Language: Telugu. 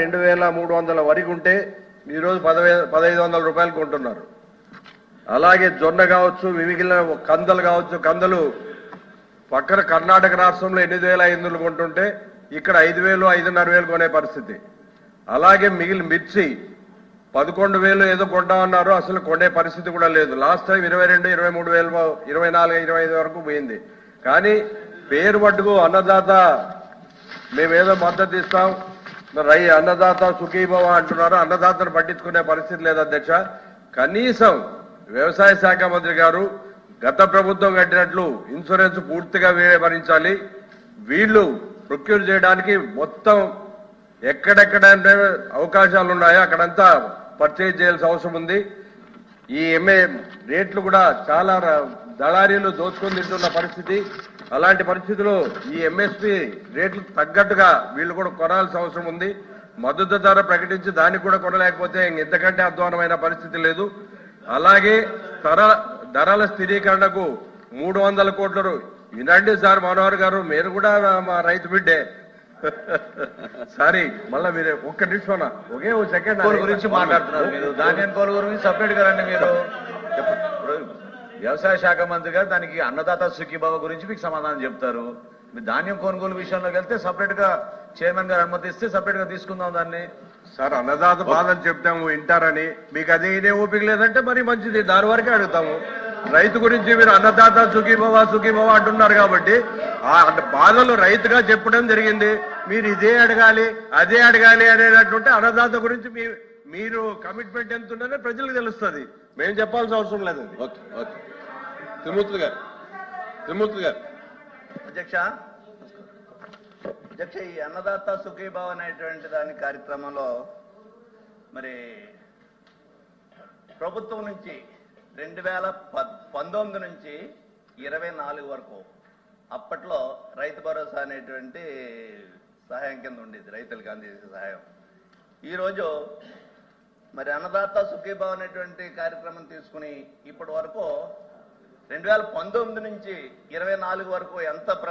రెండు వేల మూడు వందల వరకు ఉంటే ఈరోజు పదవై పదహైదు వందల రూపాయలు కొంటున్నారు. అలాగే జొన్న కావచ్చు మిగిలిన కందలు కావచ్చు కందలు పక్కన కర్ణాటక రాష్ట్రంలో ఎనిమిది వేల ఐదు వందలు కొంటుంటే ఇక్కడ ఐదు వేలు ఐదున్నర వేలు కొనే పరిస్థితి. అలాగే మిగిలిన మిర్చి పదకొండు వేలు ఏదో కొంటామన్నారు అసలు కొనే పరిస్థితి కూడా లేదు. లాస్ట్ టైం ఇరవై రెండు ఇరవై మూడు వేలు ఇరవై నాలుగు ఇరవై ఐదు వరకు పోయింది. కానీ పేరు పట్టుకు అన్నదాత మేమేదో మద్దతు ఇస్తాం. రై అన్నదాత సుఖీభవ అంటున్నారు? అన్నదాతను పట్టించుకునే పరిస్థితి లేదు అధ్యక్ష. కనీసం వ్యవసాయ శాఖ మంత్రి గారు గత ప్రభుత్వం కట్టినట్లు ఇన్సూరెన్స్ పూర్తిగా వీరే భరించాలి వీళ్ళు ప్రొక్యూర్ చేయడానికి మొత్తం ఎక్కడెక్కడ అవకాశాలు ఉన్నాయో అక్కడంతా పర్చేజ్ చేయాల్సిన అవసరం ఉంది. ఈ ఎంఏ రేట్లు కూడా చాలా దళారీలు దోచుకొని తింటున్న పరిస్థితి. అలాంటి పరిస్థితిలో ఈ ఎంఎస్పి రేట్లు తగ్గట్టుగా వీళ్ళు కూడా కొనాల్సిన అవసరం ఉంది. మద్దతు ధర ప్రకటించి దానికి కూడా కొనలేకపోతే ఇంతకంటే అధ్వానమైన పరిస్థితి లేదు. అలాగే ధర ధరల స్థిరీకరణకు మూడు వందల కోట్ల వినండి సార్ మనోహర్ గారు మీరు కూడా మా రైతు బిడ్డే. సారీ మళ్ళా మీరు ఒక్క నిమిషం ఒకే ఒక సెకండ్ గురించి మాట్లాడుతున్నారు మీరు. ధాన్యం కొనుగోలు గురించి సపరేట్ రండి మీరు. వ్యవసాయ శాఖ మంత్రి గారు దానికి అన్నదాత సుఖీభావ గురించి మీకు సమాధానం చెప్తారు. మీరు ధాన్యం కొనుగోలు విషయంలోకి వెళ్తే సపరేట్గా చైర్మన్ గారు అనుమతిస్తే సపరేట్గా తీసుకుందాం దాన్ని. సార్ అన్నదాత బాధని చెప్తాము వింటారని. మీకు అదే ఇదే ఓపిక లేదంటే మరి మంచిది దాని వరకే అడుగుతాము. రైతు గురించి మీరు అన్నదాత సుఖీభవ సుఖీభవ అంటున్నారు కాబట్టి ఆ బాధలు రైతుగా చెప్పడం జరిగింది. మీరు ఇదే అడగాలి అదే అడగాలి అనేటట్టుంటే అన్నదాత గురించి మీ మీరు కమిట్మెంట్ ఎంత ఉందనే ప్రజలకు తెలుస్తుంది. మేము చెప్పాల్సిన అవసరం లేదండి. Okay okay. తిరుమూర్తి గారు తిరుమూర్తి గారు. అధ్యక్ష అధ్యక్ష ఈ అన్నదాత సుఖీభావ అనేటువంటి దాని కార్యక్రమంలో మరి ప్రభుత్వం నుంచి రెండు వేల పద్- పంతొమ్మిది నుంచి ఇరవై నాలుగు వరకు అప్పట్లో రైతు భరోసా అనేటువంటి సహాయం కింద ఉండేది రైతులకు అందేసే సహాయం. ఈరోజు మరి అన్నదాత సుఖీభావ్ అనేటువంటి కార్యక్రమం తీసుకుని ఇప్పటి వరకు రెండు వేల పంతొమ్మిది నుంచి ఇరవై నాలుగు వరకు ఎంత